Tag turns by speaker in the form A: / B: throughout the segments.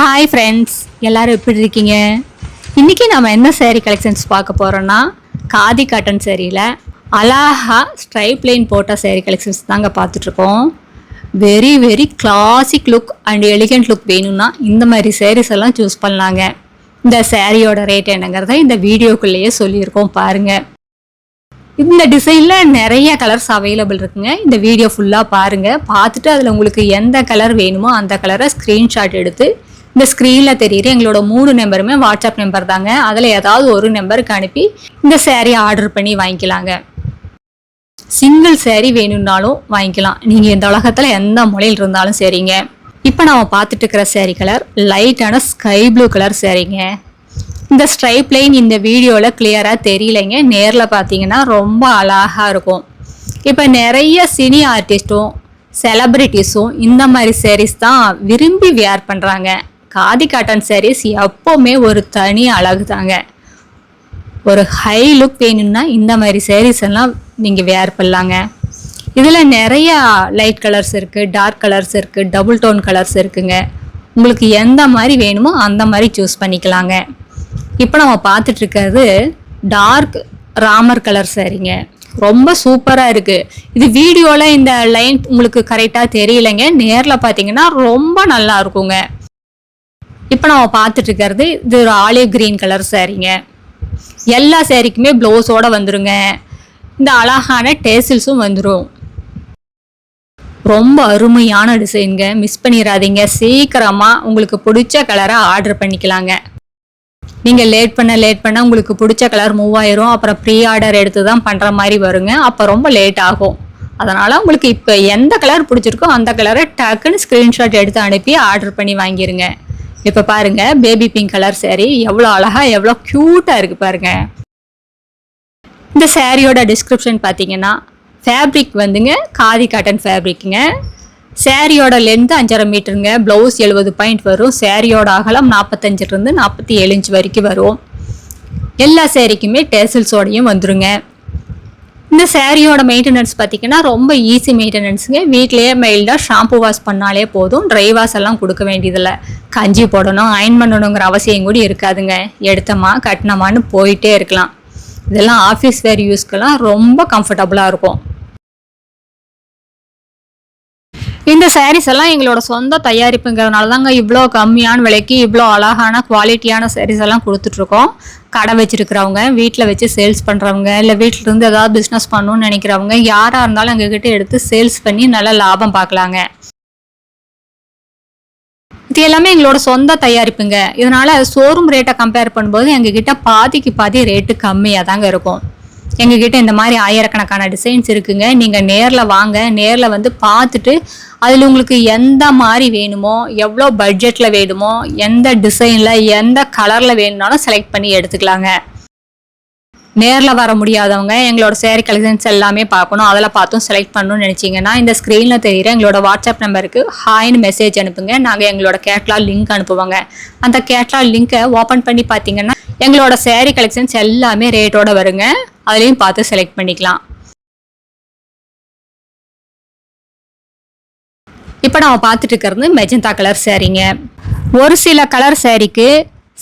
A: Hi friends எல்லோரும் எப்படி இருக்கீங்க? இன்றைக்கி நம்ம என்ன சேரீ கலெக்ஷன்ஸ் பார்க்க போகிறோன்னா காதி காட்டன் சேரீயில் அலாஹா ஸ்ட்ரைப் லைன் போட்ட சேரீ கலெக்ஷன்ஸ் தாங்க பார்த்துட்ருக்கோம் very very classic look and elegant look வேணும்னா இந்த மாதிரி சேரீஸ் எல்லாம் சூஸ் பண்ணலாங்க. இந்த சேரீயோட ரேட் என்னங்கிறத இந்த வீடியோக்குள்ளேயே சொல்லியிருக்கோம் பாருங்கள் இந்த டிசைனில் நிறைய கலர்ஸ் அவைலபிள் இருக்குங்க. இந்த வீடியோ ஃபுல்லாக பாருங்கள் பார்த்துட்டு அதில் உங்களுக்கு எந்த கலர் வேணுமோ அந்த கலரை ஸ்க்ரீன்ஷாட் எடுத்து இந்த ஸ்க்ரீனில் தெரியுற எங்களோட மூணு நம்பருமே வாட்ஸ்அப் நம்பர் தாங்க. அதில் ஏதாவது ஒரு நம்பருக்கு அனுப்பி இந்த சேரீ ஆர்டர் பண்ணி வாங்கிக்கலாங்க. சிங்கிள் சேரீ வேணும்னாலும் வாங்கிக்கலாம். நீங்கள் இந்த உலகத்தில் எந்த மொழியில் இருந்தாலும் சரிங்க. இப்போ நம்ம பார்த்துட்டு இருக்கிற சேரீ கலர் லைட்டான ஸ்கை ப்ளூ கலர் சேரீங்க இந்த ஸ்ட்ரைப் லைன் இந்த வீடியோவில் கிளியராக தெரியலைங்க. நேரில் பார்த்தீங்கன்னா ரொம்ப அழகாக இருக்கும். இப்போ நிறைய சினி ஆர்டிஸ்ட்டும் செலப்ரிட்டிஸும் இந்த மாதிரி சேரீஸ் தான் விரும்பி வியர் பண்ணுறாங்க காதி காட்டன் சாரீஸ் எப்போவுமே ஒரு தனி அழகு தாங்க ஒரு ஹை லுக் வேணும்னா இந்த மாதிரி சாரீஸ் எல்லாம் நீங்கள் வேர் பண்ணலாங்க. இதில் நிறையா லைட் கலர்ஸ் இருக்குது டார்க் கலர்ஸ் இருக்குது டபுள் டோன் கலர்ஸ் இருக்குங்க. உங்களுக்கு எந்த மாதிரி வேணுமோ அந்த மாதிரி சூஸ் பண்ணிக்கலாங்க. இப்போ நம்ம பார்த்துட்டு இருக்கிறது டார்க் ராமர் கலர் சாரிங்க ரொம்ப சூப்பராக இருக்குது இது வீடியோவில் இந்த லைன் உங்களுக்கு கரெக்டாக தெரியலைங்க. நேரில் பார்த்தீங்கன்னா ரொம்ப நல்லா இருக்குங்க. இப்போ நம்ம பார்த்துட்டு இருக்கிறது இது ஒரு ஆலிவ் கிரீன் கலர் சேரீங்க எல்லா சேரீக்குமே ப்ளவுஸோடு வந்துருங்க. இந்த அழகான டேசில்ஸும் வந்துடும் ரொம்ப அருமையான டிசைனுங்க மிஸ் பண்ணிடாதீங்க சீக்கிரமாக உங்களுக்கு பிடிச்ச கலரை ஆர்டர் பண்ணிக்கலாங்க. நீங்கள் லேட் பண்ண லேட் பண்ண உங்களுக்கு பிடிச்ச கலர் மூவ் ஆயிரும். அப்புறம் ப்ரீ ஆர்டர் எடுத்து தான் பண்ணுற மாதிரி வருங்க. அப்போ ரொம்ப லேட் ஆகும். அதனால் உங்களுக்கு இப்போ எந்த கலர் பிடிச்சிருக்கோ அந்த கலரை டக்குன்னு ஸ்க்ரீன்ஷாட் எடுத்து அனுப்பி ஆர்டர் பண்ணி வாங்கிடுங்க இப்போ பாருங்க பேபி பிங்க் கலர் சேரீ எவ்வளோ அழகா எவ்வளோ க்யூட்டாக இருக்குது பாருங்க. இந்த சாரியோட டிஸ்கிரிப்ஷன் பார்த்தீங்கன்னா ஃபேப்ரிக் வந்துங்க காதி காட்டன் ஃபேப்ரிக்குங்க சேரீயோட லென்த் அஞ்சரை மீட்டருங்க ப்ளவுஸ் எழுபது பாயிண்ட் வரும் சேரீயோட அகலம் நாற்பத்தஞ்சிலிருந்து நாற்பத்தி ஏழு இன்ச் வரைக்கும் வரும். எல்லா சேரீக்குமே டேசல்ஸோடையும் வந்துருங்க. இந்த சேரீயோட மெயின்டெனன்ஸ் பார்த்தீங்கன்னா ரொம்ப ஈஸி மெயின்டெனன்ஸுங்க வீட்லேயே மெயில்டாக ஷாம்பு வாஷ் பண்ணாலே போதும். ட்ரை வாஷ் எல்லாம் கொடுக்க வேண்டியதில்லை. கஞ்சி போடணும் அயன் பண்ணணுங்கிற அவசியம் கூட இருக்காதுங்க. எடுத்தமா கட்டினமான்னு போயிட்டே இருக்கலாம். இதெல்லாம் ஆஃபீஸ் வேர் யூஸ்க்கெல்லாம் ரொம்ப கம்ஃபர்டபுளாக இருக்கும். இந்த சாரீஸ் எல்லாம் எங்களோட சொந்த தயாரிப்புங்கிறதுனால தாங்க இவ்வளோ கம்மியான விலைக்கு இவ்வளோ அழகான குவாலிட்டியான சாரீஸ் எல்லாம் கொடுத்துட்ருக்கோம். கடை வச்சுருக்கிறவங்க வீட்டில் வச்சு சேல்ஸ் பண்ணுறவங்க இல்லை வீட்டில் இருந்து ஏதாவது பிஸ்னஸ் பண்ணணும்னு நினைக்கிறவங்க யாராக இருந்தாலும் எங்ககிட்ட எடுத்து சேல்ஸ் பண்ணி நல்ல லாபம் பார்க்கலாங்க இது எல்லாமே எங்களோட சொந்த தயாரிப்புங்க. இதனால் ஷோரூம் ரேட்டை கம்பேர் பண்ணும்போது எங்ககிட்ட பாதிக்கு பாதி ரேட்டு கம்மியாக தாங்க இருக்கும். எங்ககிட்ட இந்த மாதிரி ஆயிரக்கணக்கான டிசைன்ஸ் இருக்குங்க. நீங்கள் நேரில் வாங்க. நேரில் வந்து பார்த்துட்டு அதில் உங்களுக்கு எந்த மாதிரி வேணுமோ எவ்வளோ பட்ஜெட்டில் வேணுமோ எந்த டிசைனில் எந்த கலரில் வேணும்னாலும் செலக்ட் பண்ணி எடுத்துக்கலாங்க. நேரில் வர முடியாதவங்க எங்களோட சேரீ கலெக்ஷன்ஸ் எல்லாமே பார்க்கணும். அதில் பார்த்தும் செலக்ட் பண்ணணும்னு நினச்சிங்கன்னா இந்த ஸ்க்ரீனில் தெரிகிற எங்களோட வாட்ஸ்அப் நம்பருக்கு ஹாய்னு மெசேஜ் அனுப்புங்க. நாங்கள் எங்களோட கேட்லாக் லிங்க் அனுப்புவாங்க. அந்த கேட்லாக் லிங்க்கை ஓப்பன் பண்ணி பார்த்தீங்கன்னா எங்களோட சேரீ கலெக்ஷன்ஸ் எல்லாமே ரேட்டோட வருங்க. அதுலேயும் பார்த்து செலக்ட் பண்ணிக்கலாம். இப்போ நம்ம பார்த்துட்டு இருக்கிறது மெஜந்தா கலர் சேரீங்க ஒரு சில கலர் சேரீக்கு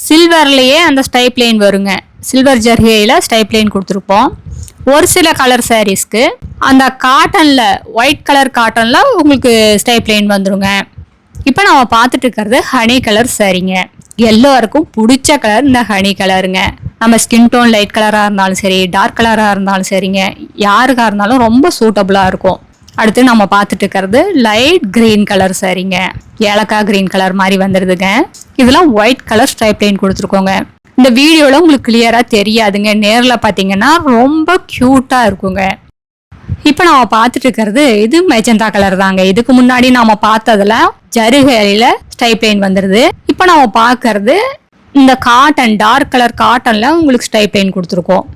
A: சில்வர்லேயே அந்த ஸ்டைப் லைன் வருங்க. சில்வர் ஜர்ஹேயில் ஸ்டைப்லைன் கொடுத்துருப்போம். ஒரு சில கலர் சாரீஸ்க்கு அந்த காட்டனில் ஒயிட் கலர் காட்டனில் உங்களுக்கு ஸ்டைப் லைன் இப்போ நம்ம பார்த்துட்டு இருக்கிறது ஹனி கலர் சரிங்க எல்லோருக்கும் பிடிச்ச கலர் இந்த ஹனி கலருங்க நம்ம ஸ்கின் டோன் லைட் கலராக இருந்தாலும் சரி டார்க் கலராக இருந்தாலும் சரிங்க. யாருக்காக இருந்தாலும் ரொம்ப சூட்டபுளாக இருக்கும். அடுத்து நம்ம பார்த்துட்டு இருக்கிறது லைட் கிரீன் கலர் சரிங்க ஏலக்காய் கிரீன் கலர் மாதிரி வந்துடுதுங்க இதெல்லாம் ஒயிட் கலர் ஸ்ட்ரைப் லைன் கொடுத்துருக்கோங்க. இந்த வீடியோவில் உங்களுக்கு கிளியராக தெரியாதுங்க. நேரில் பார்த்தீங்கன்னா ரொம்ப க்யூட்டாக இருக்குங்க. இப்போ நம்ம பார்த்துட்டு இருக்கிறது இது மெஜந்தா கலர் தாங்க. இதுக்கு முன்னாடி நாம பார்த்ததுல ஜருகையில ஸ்டைப் லைன் வந்துடுது இப்போ நம்ம பார்க்கறது இந்த காட்டன் டார்க் கலர் காட்டன்ல உங்களுக்கு ஸ்டைப் லைன் கொடுத்துருக்கோம்.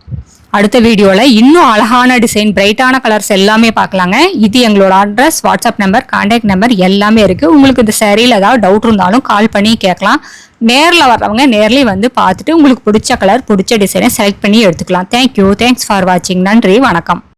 A: அடுத்த வீடியோவில் இன்னும் அழகான டிசைன் பிரைட்டான கலர்ஸ் எல்லாமே பார்க்கலாங்க. இது எங்களோட address WhatsApp number contact number எல்லாமே இருக்குது உங்களுக்கு இந்த சேரீயில் ஏதாவது டவுட் இருந்தாலும் கால் பண்ணி கேட்கலாம். நேரில் வர்றவங்க நேர்லேயே வந்து பார்த்துட்டு உங்களுக்கு பிடிச்ச கலர் பிடிச்ச டிசைனை செலக்ட் பண்ணி எடுத்துக்கலாம். தேங்க்யூ தேங்க்ஸ் ஃபார் வாட்சிங் நன்றி. வணக்கம்.